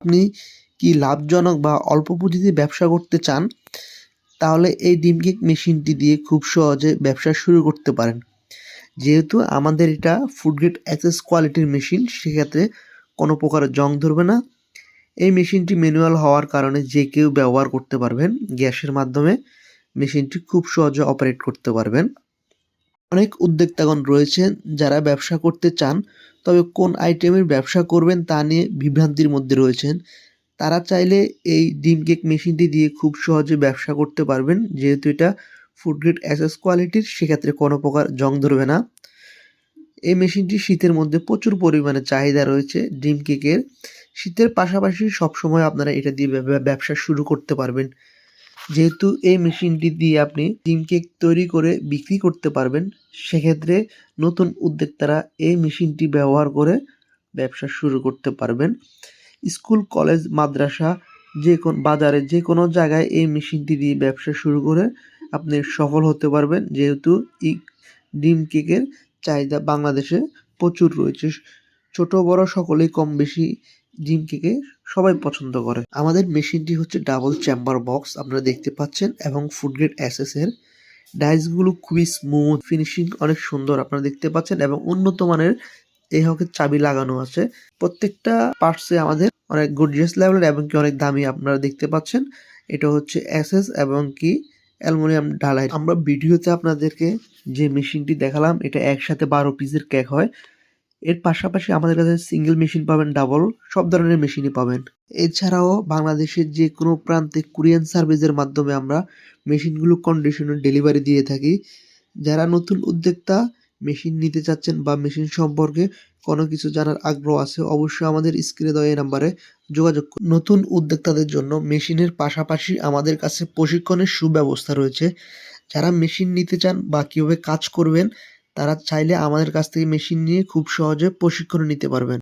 আপনি কি লাভজনক বা অল্প পুঁজিতে ব্যবসা করতে চান? তাহলে এই ডিম কেক মেশিনটি দিয়ে খুব সহজে ব্যবসা শুরু করতে পারেন। যেহেতু আমাদের এটা ফুড গ্রেড অ্যাসেস কোয়ালিটির মেশিন, সেক্ষেত্রে কোনো প্রকার জং ধরবে না। এই মেশিনটি ম্যানুয়াল হওয়ার কারণে যে কেউ ব্যবহার করতে পারবেন। গ্যাসের মাধ্যমে মেশিনটি খুব সহজে অপারেট করতে পারবেন। অনেক উদ্যোক্তাগণ রয়েছেন যারা ব্যবসা করতে চান, তবে কোন আইটেমের ব্যবসা করবেন তা নিয়ে বিভ্রান্তির মধ্যে রয়েছেন। তারা চাইলে এই ডিম কেক মেশিনটি দিয়ে খুব সহজে ব্যবসা করতে পারবেন, যেহেতু এটা ফুড গ্রেড অ্যাসেস কোয়ালিটির সেক্ষেত্রে কোনো প্রকার জং ধরবে না। এই মেশিনটি শীতের মধ্যে প্রচুর পরিমাণে চাহিদা রয়েছে ডিম কেকের। শীতের পাশাপাশি সবসময় আপনারা এটা দিয়ে ব্যবসা শুরু করতে পারবেন। যেহেতু এই মেশিনটি দিয়ে আপনি ডিম কেক তৈরি করে বিক্রি করতে পারবেন, সেক্ষেত্রে নতুন উদ্যোক্তারা এই মেশিনটি ব্যবহার করে ব্যবসা শুরু করতে পারবেন। স্কুল, কলেজ, মাদ্রাসা, যে কোন, বাজারে যে কোনো জায়গায় এই মেশিনটি দিয়ে ব্যবসা শুরু করে আপনি সফল হতে পারবেন। যেহেতু এই ডিম কেকের চাহিদা বাংলাদেশে প্রচুর রয়েছে। ছোট, বড় সকলেই কম বেশি ডিম কেকে সবাই পছন্দ করে। আমাদের মেশিনটি হচ্ছে ডাবল চেম্বার বক্স, আপনারা দেখতে পাচ্ছেন, এবং ফুড গ্রেড অ্যাসেস এর ডাইসগুলো খুবই স্মুথ, ফিনিশিং অনেক সুন্দর, আপনারা দেখতে পাচ্ছেন, এবং উন্নত মানের এই হকের চাবি লাগানো আছে। প্রত্যেকটা পার্টসে আমাদের অনেক গর্জিয়াস লেভেলের এবং কি অনেক দামি, আপনারা দেখতে পাচ্ছেন। এটা হচ্ছে অ্যাসেস এবং কি অ্যালুমিনিয়াম ঢালাই। আমরা ভিডিওতে আপনাদেরকে যে মেশিনটি দেখালাম, এটা একসাথে বারো পিসের কেক হয়। এর পাশাপাশি আমাদের কাছে সিঙ্গেল মেশিন পাবেন ডাবল সব ধরনের মেশিনই পাবেন। এছাড়াও বাংলাদেশের যে কোনো প্রান্তে কুরিয়ান সার্ভিসের মাধ্যমে আমরা মেশিনগুলো কন্ডিশনে ডেলিভারি দিয়ে থাকি। যারা নতুন উদ্যোক্তা মেশিন নিতে চাচ্ছেন বা মেশিন সম্পর্কে কোনো কিছু জানার আগ্রহ আছে, অবশ্যই আমাদের স্ক্রিনে দেওয়া এই নাম্বারে যোগাযোগ করুন। নতুন উদ্যোক্তাদের জন্য মেশিনের পাশাপাশি আমাদের কাছে প্রশিক্ষণের সুব্যবস্থা রয়েছে। যারা মেশিন নিতে চান বা কীভাবে কাজ করবেন তারা চাইলে আমাদের কাছ থেকে মেশিন নিয়ে খুব সহজে প্রশিক্ষণ নিতে পারবেন।